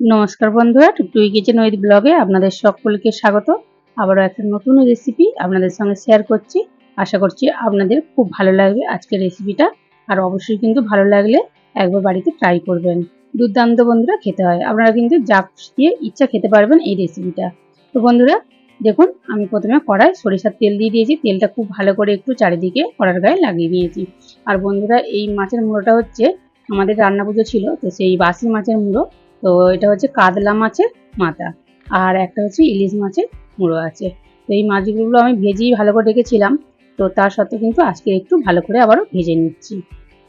নমস্কার বন্ধুরা টুকটুই kitchen with ব্লগে আপনাদের সকলকে স্বাগত। আবারও একটা নতুন রেসিপি আপনাদের সঙ্গে শেয়ার করছি। আশা করছি আপনাদের খুব ভালো লাগবে আজকের রেসিপিটা আর অবশ্যই কিন্তু ভালো লাগলে একবার বাড়িতে ট্রাই করবেন। দুর্দান্ত বন্ধুরা, খেতে হয়। আপনারা কিন্তু যা দিয়ে ইচ্ছা খেতে পারবেন এই রেসিপিটা তো বন্ধুরা, দেখুন, আমি প্রথমে কড়াই সরিষার তেল দিয়ে দিয়েছি। তেলটা খুব ভালো করে একটু চারিদিকে কড়ার গায়ে লাগিয়ে নিয়েছি। আর বন্ধুরা, এই মাছের মুড়োটা হচ্ছে আমাদের রান্না পুজো ছিল, তো সেই বাসি মাছের মুড়ো তো এটা হচ্ছে কাতলা মাছের মাথা। আর একটা হচ্ছে ইলিশ মাছের মুড়ো আছে। তো এই মাছগুলো আমি ভেজেই ভালো করে রেখেছিলাম। তো তার সত্ত্বেও কিন্তু আজকে একটু ভালো করে আবারও ভেজে নিচ্ছি।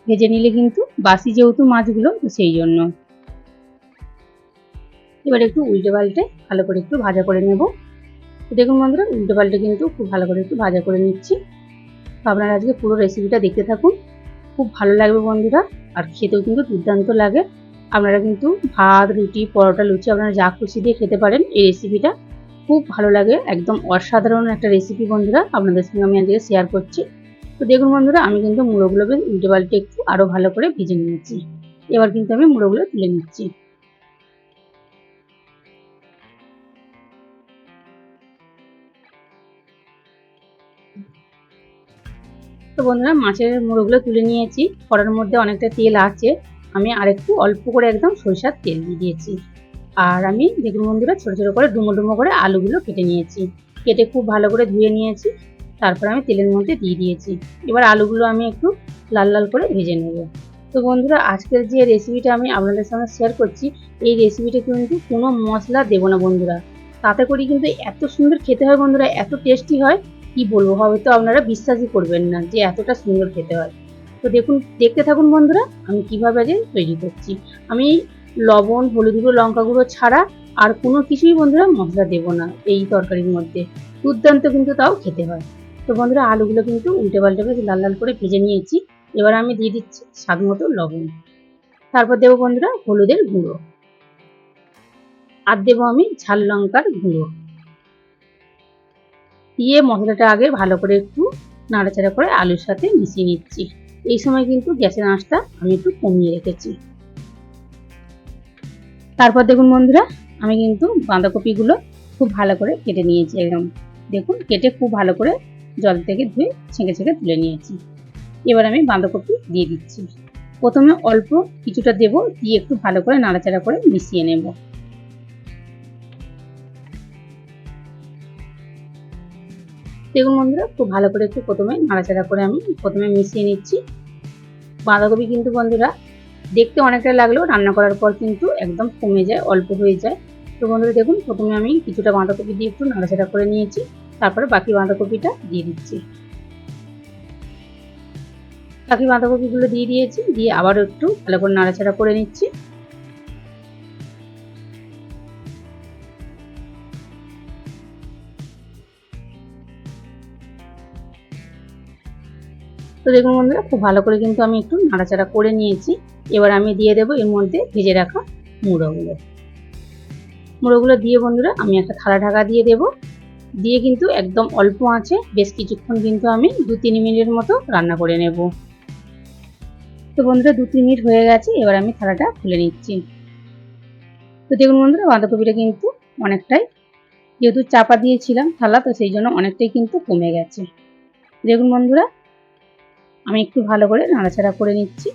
ভেজে নিলে কিন্তু বাসি যেহেতু মাছগুলো সেই জন্য। এবার একটু উল্টে পাল্টে ভালো করে একটু ভাজা করে নেব। দেখুন বন্ধুরা, উল্টে পাল্টে কিন্তু খুব ভালো করে একটু ভাজা করে নিচ্ছি। আপনারা আজকে পুরো রেসিপিটা দেখতে থাকুন। খুব ভালো লাগবে বন্ধুরা, আর খেতেও কিন্তু দুর্দান্ত লাগে। আপনারা কিন্তু ভাত, রুটি, পরোটা, লুচি আপনারা যা খুশি দিয়ে খেতে পারেন। এই রেসিপিটা খুব ভালো লাগে, একদম অসাধারণ একটা রেসিপি বন্ধুরা আপনাদের সঙ্গে আমি আজকে শেয়ার করছি। তো দেখুন বন্ধুরা, আমি কিন্তু মুড়োগুলো উল্টে পাল্টে একটু আরও ভালো করে ভেজে নিয়েছি। এবার কিন্তু আমি মুড়োগুলো তুলে নিচ্ছি। তো বন্ধুরা, মাছের মুড়োগুলো তুলে নিয়েছি। কড়ার মধ্যে অনেকটা তেল আছে। আমি আরেকটু অল্প করে একদম সরিষার তেল দিয়ে দিয়েছি। আর আমি দেখুন বন্ধুরা ছোটো ছোটো করে ডুমো ডুমো করে আলুগুলো কেটে নিয়েছি। কেটে খুব ভালো করে ধুয়ে নিয়েছি। তারপর আমি তেলের মধ্যে দিয়ে দিয়েছি। এবার আলুগুলো আমি একটু লাল লাল করে ভেজে নেব। তো বন্ধুরা, আজকের যে রেসিপিটা আমি আপনাদের সঙ্গে শেয়ার করছি, এই রেসিপিটা কিন্তু কোনো মশলা দেবো না বন্ধুরা। তাতে করে কিন্তু এত সুন্দর খেতে হয় বন্ধুরা, এত টেস্টি হয়, কি বলব? হয়তো আপনারা বিশ্বাসই করবেন না যে এতটা সুন্দর খেতে হয়। তো দেখুন, দেখতে থাকুন বন্ধুরা, আমি কীভাবে যে তৈরি করছি। আমি লবণ, হলুদ গুঁড়ো, লঙ্কা গুঁড়ো ছাড়া আর কোনো কিছুই বন্ধুরা মশলা দেব না এই তরকারির মধ্যে। দুর্দান্ত কিন্তু তাও খেতে হয়। তো বন্ধুরা, আলুগুলো কিন্তু উল্টে পাল্টে করে লাল লাল করে ভেজে নিয়েছি। এবার আমি দিয়ে দিচ্ছি স্বাদ মতো লবণ। তারপর দেবো বন্ধুরা হলুদের গুঁড়ো। আর দেবো আমি ঝাল লঙ্কার গুঁড়ো। দিয়ে মশলাটা আগে ভালো করে একটু নাড়াচাড়া করে আলুর সাথে মিশিয়ে নিচ্ছি। এই সময় কিন্তু গ্যাসের আঁচটা আমি একটু কমিয়ে রেখেছি। তারপর দেখুন বন্ধুরা, আমি কিন্তু বাঁধাকপিগুলো খুব ভালো করে কেটে নিয়েছি একদম। দেখুন, কেটে খুব ভালো করে জল থেকে ধুয়ে ছেঁকে ছেঁকে তুলে নিয়েছি। এবার আমি বাঁধাকপি দিয়ে দিচ্ছি। প্রথমে অল্প কিছুটা দেব, দিয়ে একটু ভালো করে নাড়াচাড়া করে মিশিয়ে নেব। দেখুন বন্ধুরা খুব ভালো করে একটু প্রথমে নাড়াচাড়া করে আমি প্রথমে মিশিয়ে নিচ্ছি। বাঁধাকপি কিন্তু বন্ধুরা দেখতে অনেকটা লাগলেও রান্না করার পর কিন্তু একদম কমে যায়, অল্প হয়ে যায়। তো বন্ধুরা দেখুন, প্রথমে আমি কিছুটা বাঁধাকপি দিয়ে একটু নাড়াচাড়া করে নিয়েছি, তারপরে বাকি বাঁধাকপিটা দিয়ে দিচ্ছি। বাকি বাঁধাকপিগুলো দিয়ে দিয়েছি, দিয়ে আবারও একটু ভালো করে নাড়াচাড়া করে নিচ্ছি। দেখুন বন্ধুরা খুব ভালো করে কিন্তু আমি একটু নাড়াচাড়া করে নিয়েছি। এবার আমি দিয়ে দেবো এর মধ্যে ভেজে রাখা মুড়োগুলো। মুড়োগুলো দিয়ে বন্ধুরা আমি একটা থালা ঢাকা দিয়ে দেব। দিয়ে কিন্তু একদম অল্প আছে বেশ কিছুক্ষণ কিন্তু আমি দু তিন মিনিটের মতো রান্না করে নেব। তো বন্ধুরা দু তিন মিনিট হয়ে গেছে, এবার আমি থালাটা খুলে নিচ্ছি। তো দেখুন বন্ধুরা, বাঁধাকপিটা কিন্তু অনেকটাই যেহেতু চাপা দিয়েছিলাম থালা, তো সেই জন্য অনেকটাই কিন্তু কমে গেছে। দেখুন বন্ধুরা আমি একটু ভালো করে নাড়াচাড়া করে নিচ্ছি।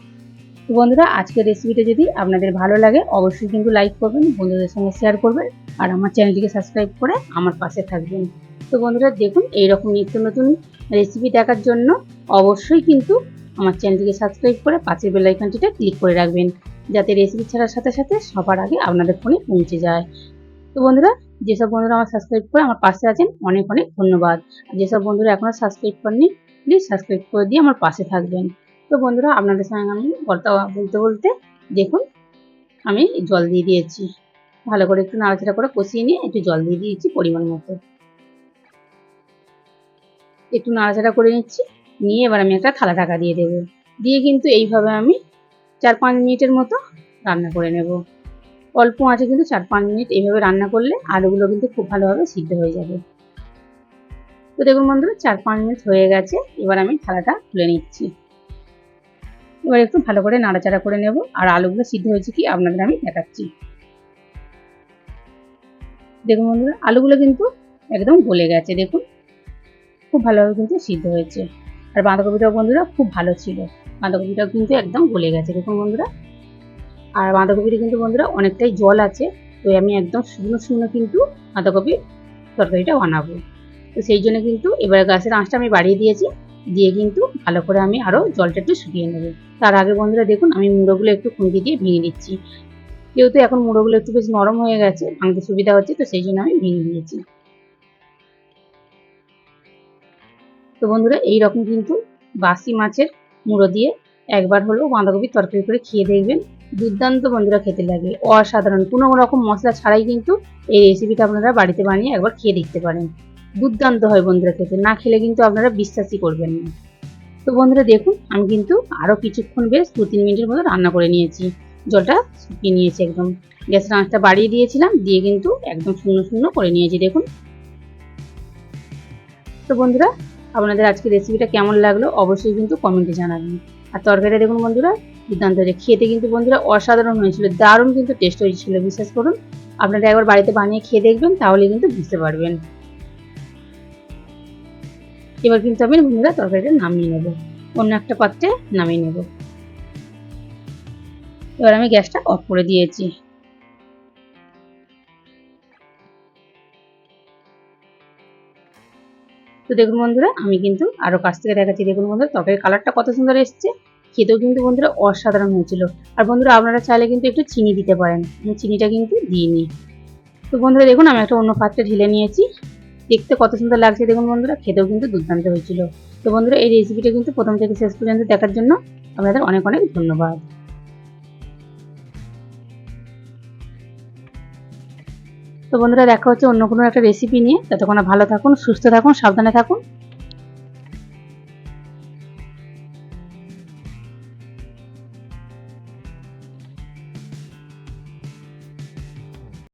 তো বন্ধুরা, আজকের রেসিপিটা যদি আপনাদের ভালো লাগে, অবশ্যই কিন্তু লাইক করবেন, বন্ধুদের সঙ্গে শেয়ার করবেন, আর আমার চ্যানেলটিকে সাবস্ক্রাইব করে আমার পাশে থাকবেন। তো বন্ধুরা, দেখুন, এইরকম নিত্য নতুন রেসিপি দেখার জন্য অবশ্যই কিন্তু আমার চ্যানেলটিকে সাবস্ক্রাইব করে পাশের বেলাইকানটিটা ক্লিক করে রাখবেন, যাতে রেসিপি ছাড়ার সাথে সাথে সবার আগে আপনাদের ফোনে পৌঁছে যায়। তো বন্ধুরা, যেসব বন্ধুরা আমার সাবস্ক্রাইব করে আমার পাশে আছেন, অনেক অনেক ধন্যবাদ। যেসব বন্ধুরা এখনও সাবস্ক্রাইব করেনি প্লিজ সাবস্ক্রাইব করে দিয়ে আমার পাশে থাকবেন। তো বন্ধুরা, আপনাদের সঙ্গে আমি কথা বলতে বলতে দেখুন, আমি জল দিয়ে দিয়েছি। ভালো করে একটু নাড়াচাড়া করে কষিয়ে নিয়ে একটু জল দিয়ে দিয়েছি পরিমাণ মতো। একটু নাড়াচাড়া করে নিচ্ছি, নিয়ে এবার আমি একটা থালা ঢাকা দিয়ে দেবো। দিয়ে কিন্তু এইভাবে আমি চার পাঁচ মিনিটের মতো রান্না করে নেব। অল্প আছে কিন্তু চার পাঁচ মিনিট এইভাবে রান্না করলে আলুগুলো কিন্তু খুব ভালোভাবে সিদ্ধ হয়ে যাবে। তো দেখুন বন্ধুরা, চার পাঁচ মিনিট হয়ে গেছে, এবার আমি থালাটা তুলে নিচ্ছি। এবার একটু ভালো করে নাড়াচাড়া করে নেব, আর আলুগুলো সিদ্ধ হয়েছে কি আপনাদের আমি দেখাচ্ছি। দেখুন বন্ধুরা, আলুগুলো কিন্তু একদম গলে গেছে, দেখুন। খুব ভালোভাবে কিন্তু সিদ্ধ হয়েছে। আর বাঁধাকপিটাও বন্ধুরা খুব ভালো ছিল। বাঁধাকপিটাও কিন্তু একদম গলে গেছে, দেখুন বন্ধুরা। আর বাঁধাকপিটা কিন্তু বন্ধুরা অনেকটাই জল আছে, তো আমি একদম শুকনো শুকনো কিন্তু বাঁধাকপির তরকারিটা বানাবো। তো সেই জন্য কিন্তু এবার গাছের আঁচটা আমি বাড়িয়ে দিয়েছি। দিয়ে কিন্তু ভালো করে আমি আরও জলটা একটু শুকিয়ে নেব। তার আগে বন্ধুরা দেখুন, আমি মুড়োগুলো একটু খুঁজি দিয়ে ভেঙে দিচ্ছি যেহেতু এখন মুড়োগুলো একটু বেশ নরম হয়ে গেছে, ভাঙতে সুবিধা হচ্ছে, তো সেই জন্য আমি ভেঙে দিয়েছি তো বন্ধুরা এই রকম কিন্তু বাসি মাছের মুড়ো দিয়ে একবার হলেও বাঁধাকপির তরকারি করে খেয়ে দেখবেন। দুর্দান্ত বন্ধুরা খেতে লাগে। অসাধারণ। কোনো রকম মশলা ছাড়াই কিন্তু এই রেসিপিটা আপনারা বাড়িতে বানিয়ে একবার খেয়ে দেখতে পারেন। দুর্দান্ত হয় বন্ধুরা খেতে। না খেলে কিন্তু আপনারা বিশ্বাসই করবেন না। তো বন্ধুরা দেখুন, আমি কিন্তু আরও কিছুক্ষণ বেশ দু তিন মিনিটের মতো রান্না করে নিয়েছি। জলটা শুকিয়ে নিয়েছি একদম। গ্যাসের আঁচটা বাড়িয়ে দিয়েছিলাম, দিয়ে কিন্তু একদম শূন্য শূন্য করে নিয়েছি, দেখুন। তো বন্ধুরা, আপনাদের আজকে রেসিপিটা কেমন লাগল অবশ্যই কিন্তু কমেন্টে জানাবেন। আর তরকারিটা দেখুন বন্ধুরা, দুর্দান্ত হয়েছে। খেতে কিন্তু বন্ধুরা অসাধারণ হয়েছিল, দারুণ কিন্তু টেস্ট হয়েছিল, বিশ্বাস করুন। আপনারা একবার বাড়িতে বানিয়ে খেয়ে দেখবেন, তাহলে কিন্তু বুঝতে পারবেন। এবার কিন্তু আমি বন্ধুরা তরকারিটা নামিয়ে নেব। অন্য একটা পাত্রে নামিয়ে নেব। এবার আমি গ্যাসটা অফ করে দিয়েছি। তো দেখুন বন্ধুরা, আমি কিন্তু আরও কাছ থেকে দেখাচ্ছি। দেখুন বন্ধুরা, তরকারির কালারটা কত সুন্দর এসছে। খেতেও কিন্তু বন্ধুরা অসাধারণ হয়েছিল। আর বন্ধুরা, আপনারা চাইলে কিন্তু একটু চিনি দিতে পারেন। আমি চিনিটা কিন্তু দিইনি। তো বন্ধুরা, দেখুন, আমি একটা অন্য পাত্রে ঢেলে নিয়েছি। দেখতে কত সুন্দর লাগছে দেখুন বন্ধুরা, খেতেও কিন্তু দুর্দান্ত হয়েছিল। তো বন্ধুরা, এই রেসিপিটা কিন্তু প্রথম থেকে শেষ পর্যন্ত দেখার জন্য আপনাদের অনেক অনেক ধন্যবাদ। তো বন্ধুরা, দেখা হচ্ছে অন্য কোনো একটা রেসিপি নিয়ে। ততক্ষণ ভালো থাকুন, সুস্থ থাকুন, সাবধানে থাকুন।